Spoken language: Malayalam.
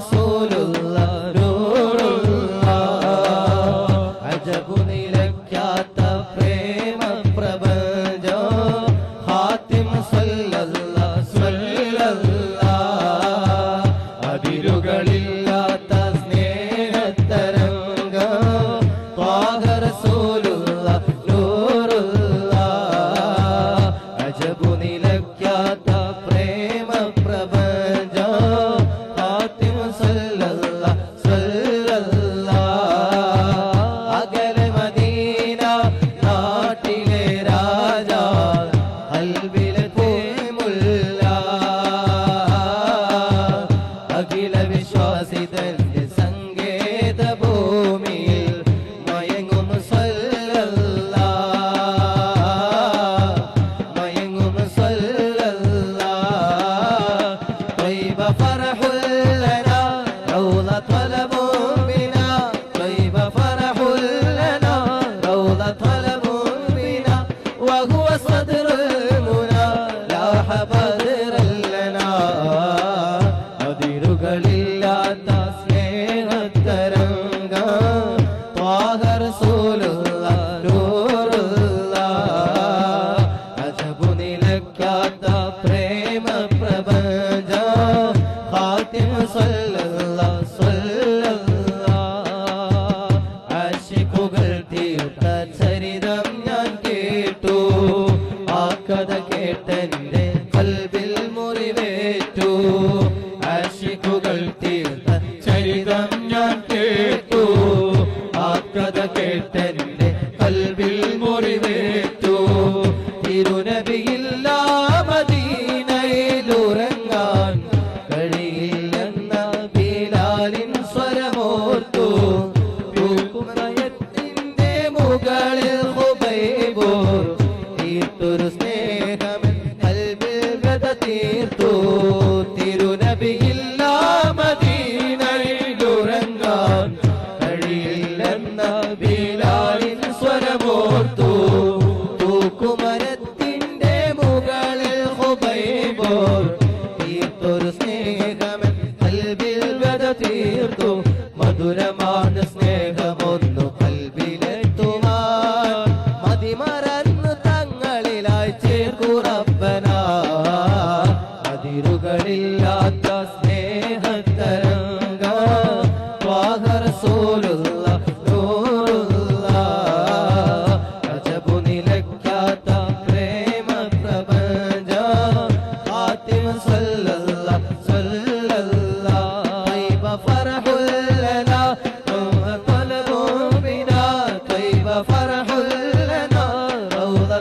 Resulullah ruh فرح അതിരുകളില്ലാത്ത സ്നേഹത്തരംഗ വാഹർ സോലുള്ള നൂറുള്ള രജപു നിലയ്ക്കാത്ത പ്രേമ പ്രപഞ്ച ആത്മ സല്ലല്ല സല്ലല്ല തൈബ ഫറഹുല്ലന തൊലബിന തൈബ ഫറഹുല്ലന റൗദ